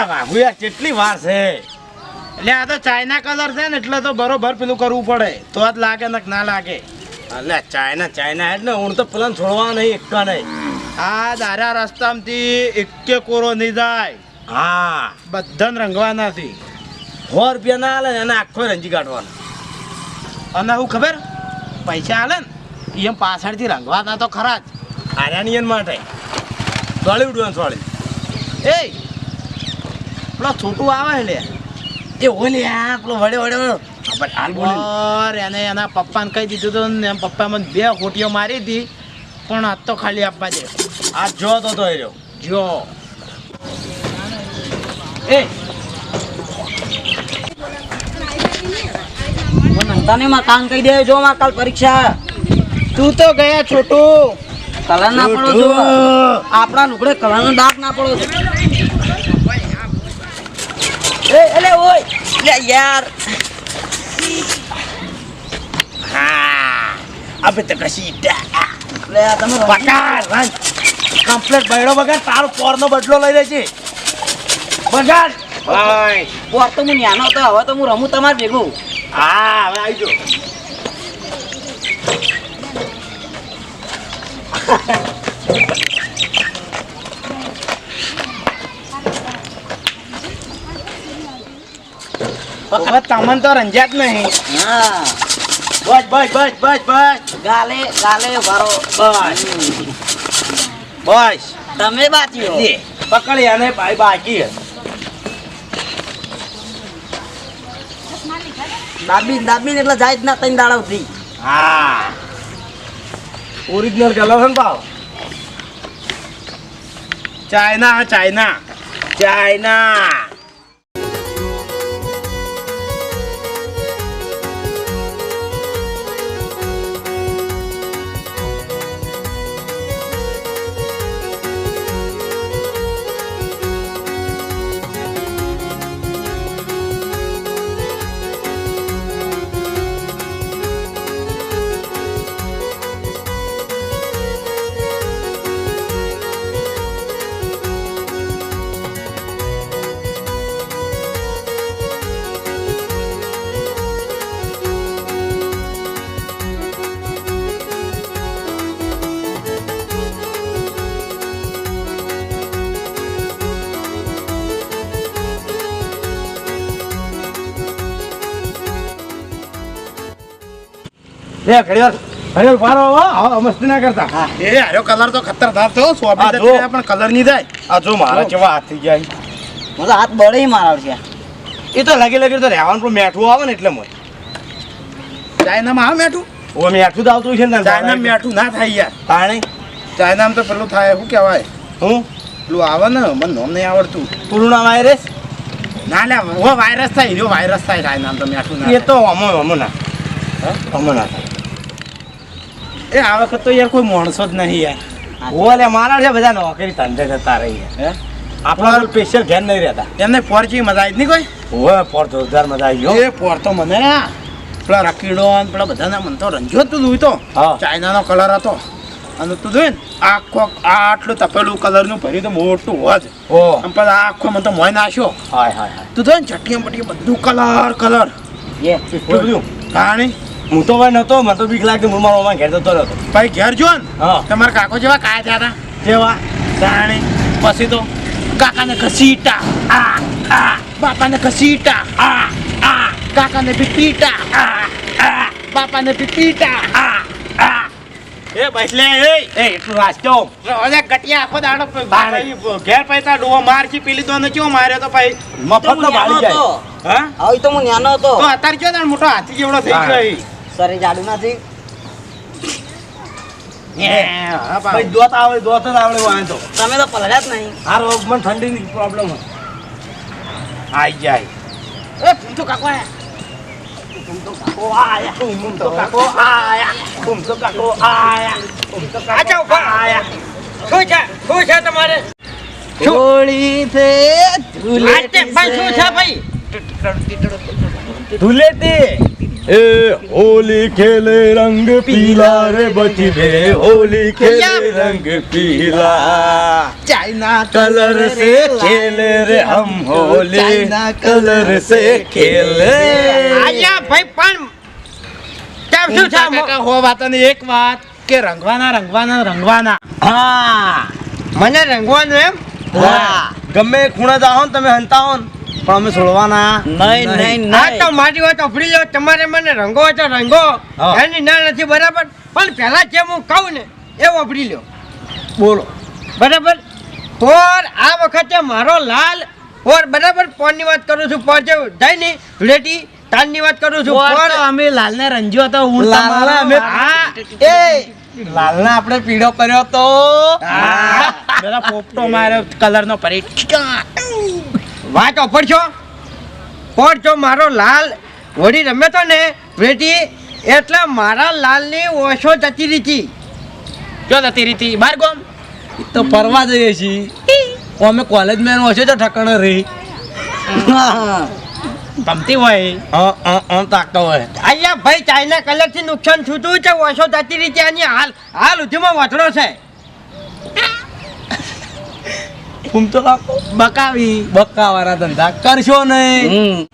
વાઘુ યાર કેટલી વાર છે? એટલે આ તો ચાઇના કલર છે ને એટલે તો બરોબર પેલું કરવું પડે. તો જ લાગે ને ના લાગે. એટલે ચાઇના ચાઇના એટલે હું તો પેલા છોડવા નહીં એકતા નહીં. આ દારા રસ્તામાંથી એકે કોરો નહીં જાય. હા. બધાને રંગવાનાથી સો રૂપિયા ના હાલે ને એને આખો રંજી કાઢવાનો. અને હું ખબર? પૈસા હાલે ને એમ પાછળથી રંગવાના તો ખરા જ. આર્યાનિયન માટે. દોડી ઉડવાનું સોળી. એ પેલો છોટું આવે લે. એ ઓલે આ પેલો વડે વડે એને એના પપ્પાને કહી દીધું હતું ને પપ્પા મને બે ખોટીઓ મારી હતી પણ આ તો ખાલી આપવા દે. આ જો તો તો એ જો. એ. તને માં કામ કહી દે જો માં કાલ પરીક્ષા. તું તો ગયા છોટું. કલર ના પડો જો. આપણા લુગડે કલર નો ડાક ના પડો. છો એ એલે ઓય લે યાર હા અબે તો કશી લે તમે બગાડ રન કમ્પ્લેટ બૈડો બગાડ તારો પોરનો બદલો લઈ લે છે બગાડ ભાઈ પોર તો હું નાનો હતો હવે તો હું રમું તમાર ભેગું હા હવે આવી જો હવે તમને તો રંજાત નહીં. હા. બસ બસ બસ બસ બસ. ગાલે ગાલે વારો બસ. બસ. તમે લે પકડી અને ભાઈ બાકી. દાબી દાબી એટલે જાય જ ના તઈ દાડા હા. ઓરિજિનલ ગલો છે ને ભાવ? ચાઇના હા ચાઇના. ચાઇના. લે ઘડી વાર ઘડી વાર હો. મસ્તી ના કરતા. એ આર્યો કલર તો ખતરનાક થયો સ્વાભાવિક છે, પણ કલર નહીં જાય આ જો મારા જેવા હાથ થઈ જાય છે. હાથ બળે મારા છે. એ તો લાગી લાગી તો રહેવાનું પણ મેઠું આવે ને એટલે મને ચાઇનામાં આવે મેઠું? ઓ મેઠું તો આવતું છે ને ચાઇના મેઠું ના થાય યાર. તાણે? ચાઇનામાં તો પેલું થાય શું કહેવાય? હું? પેલું આવે ને મને નોમ નહીં આવડતું. Corona virus? ના લે ઓ વાયરસ થાય રહ્યો વાયરસ થાય ચાઇનામાં તો મેઠું ના એ તો અમો અમો ના. અમો ના એ આ વખત તો યાર કોઈ માણસો જ નહીં યાર. ઓલે મારા છે બધા નોકરી ધંધે જતા રહી હે? આપણા સ્પેશિયલ ઘેર નહીં રહેતા. એમને ફોરજી મજા આવી જ નહીં કોઈ? ઓવે ફોર જોરદાર મજા આવી ગયો. એ પોર તો મને પેલા રકીડો પેલા બધાના મન તો રંજ્યો તું જોયું તો. ચાઇનાનો કલર હતો. અને તું જોયું ને આખો આટલું તપેલું કલરનું ભર્યું તો મોટું હોજ આમ પછી આખો મને તો મોય નાખ્યો હાય હાય હાય. તું જોયું ને ચટણી બટી બધું કલર કલર. એ જાણી હું તો ભાઈ નતો મને તો બીક લાગતી હું મારા મામા ઘેર જતો રહ્યો ભાઈ ઘેર જો ને. હા. તમારા કાકો જેવા કાયા ત્યાં હતા. જેવા? જાણે પછી તો કાકાને ઘસીટા આ આ બાપાને ઘસીટા આ આ કાકાને પીપીટા આ આ બાપાને પીપીટા આ આ. એ બસલે એ એ એટલું રાસ્તો ઓલે ગટિયા આખો દાડો ઘેર પૈસા ડોવો માર કી પીલી તો ચેવો માર્યો તો ભાઈ. મફત તો હું તો જાય. હા? હવે તો હું ન્યાનો હતો. તો અત્યારે કયો ને મોટો હાથી જેવડો થઈ ગયો. સરી જાડું નથી. ભાઈ દોત આવે દોત જ આવડે વાંધો. તો તમે તો પલળ્યા જ નહીં. હારો મને ઠંડીની પ્રોબ્લેમ આઈ જાય. એ પૂંછો કાકો આયા. આયા. કાકો આયા. તુમ તો કાકો આયા. કાકો આજા ઊભા. આયા. શું છે? શું છે તમારે? છે પણ શું છે ભાઈ? ધૂલેતી. એ હોલી ખેલે રંગ પીલા રે બચી હોલી ખેલે રંગ પીલા. ચાઇના કલર સે ખેલે રે હમ હોલી. ચાઇના કલર સે ખેલે. આયા ભાઈ પણ કેમ શું છે કાકા હો વાત અને એક વાત કે રંગવાના રંગવાના રંગવાના. હા. મને રંગવાનું એમ? હા. ગમે ખૂણા જાઓ ને તમે હંતા હો ને. પણ અમે છોડવાના. નહીં નહીં. ના તો નહીં મારી વાત અફડી લો. તમારે મને રંગો હોય તો રંગો. એની ના નથી બરાબર? પણ પહેલા જે હું કહું ને એ અફડી લ્યો બોલો. બરાબર? પોર આ વખતે મારો લાલ પોર બરાબર? પોરની વાત કરું છું પોર જે જાય ને ધૂળેટી તાનની વાત કરું છું પોર તો અમે લાલને રંજ્યો હતો હું લાલ અમે હા. એ લાલને આપણે પીળો કર્યો તો. પેલા પોપટો માર્યો કલર નો પરી વાત ઓફરશો પોર જો મારો લાલ. વળી રમ્યો તો ને બેટી એટલે મારા લાલની ઓછો જતી રીતી. જો જતી રીતી? બાર ગોમ? તો ફરવા જઈએ છીએ. અમે કોલેજ મેન હશે તો ઠકાણે રહી. ગમતી હોય. હા તાકતો હોય. અહીંયા ભાઈ ચાઇના કલરથી નુકસાન છૂટું છે ઓછો જતી રહી છે આની હાલ હાલ સુધીમાં વધડો છે. ફૂમ તો કાકો. બકાવી. બકાવાના ધંધા કરશો નહીં.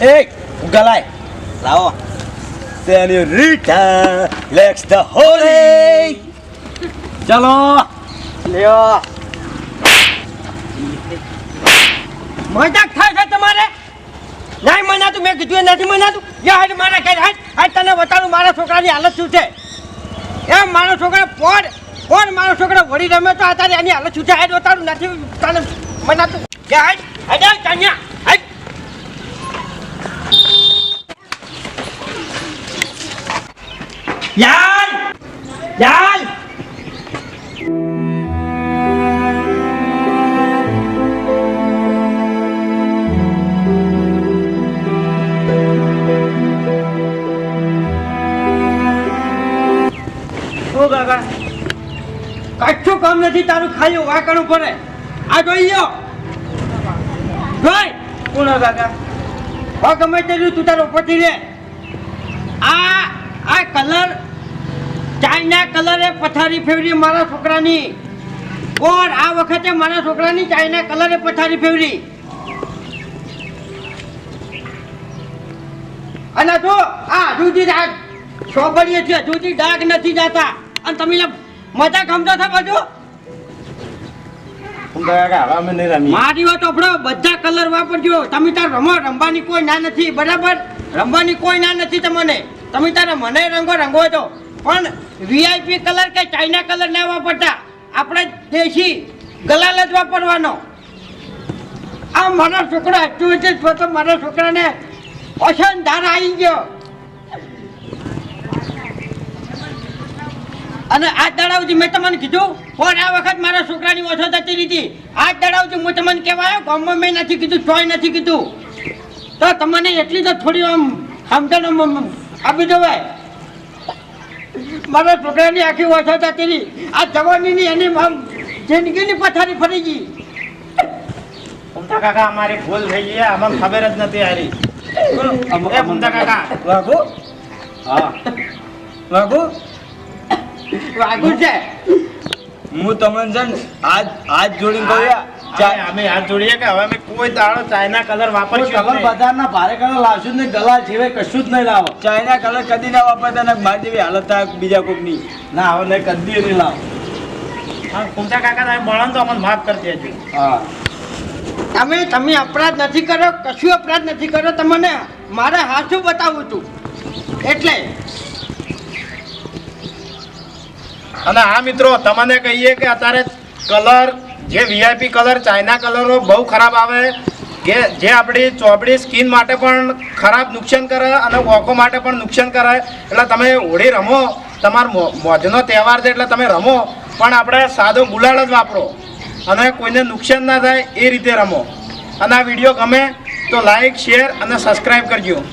એક ગલાય. લાવો. Senorita, let's the holy. ચલો. લ્યો. મજાક થાય છે તમારે? નહીં મનાતું મેં કીધું એ નથી મનાતું. યા હાડ મારા ઘેર હાડ. હાડ તને બતાડું મારા છોકરાની હાલત શું છે? એમ મારો છોકરા પોર પોર મારો છોકરો વળી રમે તો અત્યારે એની હાલત છૂટા હેડ હાડ નથી. તને મને તું હાડ હેડ હાડ યાર! યાર! તારું ખાલી વાકણું પડે આ જોઈ લ્યો. જોઈ. કોણ દાદા હો ગમે તે તું તારો પતિ રે. આ આ કલર ચાઇના કલરે પથારી ફેરવી મારા છોકરાની. કોણ આ વખતે મારા છોકરાની ચાઇના કલરે પથારી ફેરવી અને જો આ હજુથી આ સોબરીએ છે હજુથી ડાઘ નથી જાતા. અને તમે મજા ગમતો છો બધું? મારી વાત આપણો બધા કલર વાપરજો. તમે તાર રમો, રમવાની કોઈ ના નથી, બરાબર? રમવાની કોઈ ના નથી તમને. તમે તારે મને રંગો રંગો તો પણ વીઆઈપી કલર કે ચાઇના કલર ના વાપરતા? આપણે દેશી ગલાલ વાપરવાનો. આ મારા છોકરા છે તો મારા છોકરાને પસંદ ધાર આવી ગયો. અને આ દડાવથી મેં તમને કીધું પણ આ વખત મારા છોકરાની ઓછો થતી હતી આ દડાવજી હું તમને કહેવાયો ગામમાં મેં નથી કીધું ચોય નથી કીધું. તો તમને એટલી તો થોડી આમ સમજણ આપી દેવાય. મારા છોકરાની આખી ઓછો થતી હતી આ જવાનીની એની આમ જિંદગીની પથારી ફરી ગઈ. કાકા અમારી ભૂલ થઈ ગઈ અમને ખબર જ નથી હારી. કાકા. વાઘુ? હા. વાઘુ? વાગું છે. હું તમને છે ને આજ આજ જોડીને કહું યાર, અમે હાથ જોડીએ કે હવે અમે કોઈ દાડો ચાઇના કલર વાપરશું કલર બજારના ભારે કલર લાવશું જ નહીં ગલા સિવાય કશું જ નહીં લાવો. ચાઇના કલર કદી ના વાપરતા ને મારી જેવી હાલત થાય બીજા કોઈકની ના હવે નહીં કદી નહીં લાવો. હા ફૂમતા કાકા તમે મળો તો અમને માફ કરી દેજો. હા. તમે તમે અપરાધ નથી કર્યો કશું અપરાધ નથી કર્યો તમને મારે હાથું બતાવું હતું એટલે અને આ મિત્રો, તમને કહીએ કે અત્યારે કલર, જે વીઆઈપી કલર, ચાઇના કલરો બહુ ખરાબ આવે. કે જે આપણી ચોપડી સ્કિન માટે પણ ખરાબ નુકસાન કરે અને વોકો માટે પણ નુકસાન કરે. એટલે તમે હોળી રમો, તમારો મોજનો તહેવાર છે એટલે તમે રમો, પણ આપણે સાદો ગુલાલ જ વાપરો. અને કોઈને નુકસાન ના થાય એ રીતે રમો. અને આ વીડિયો ગમે તો લાઈક શેર અને સબસ્ક્રાઈબ કરજો.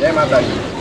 જય માતાજી.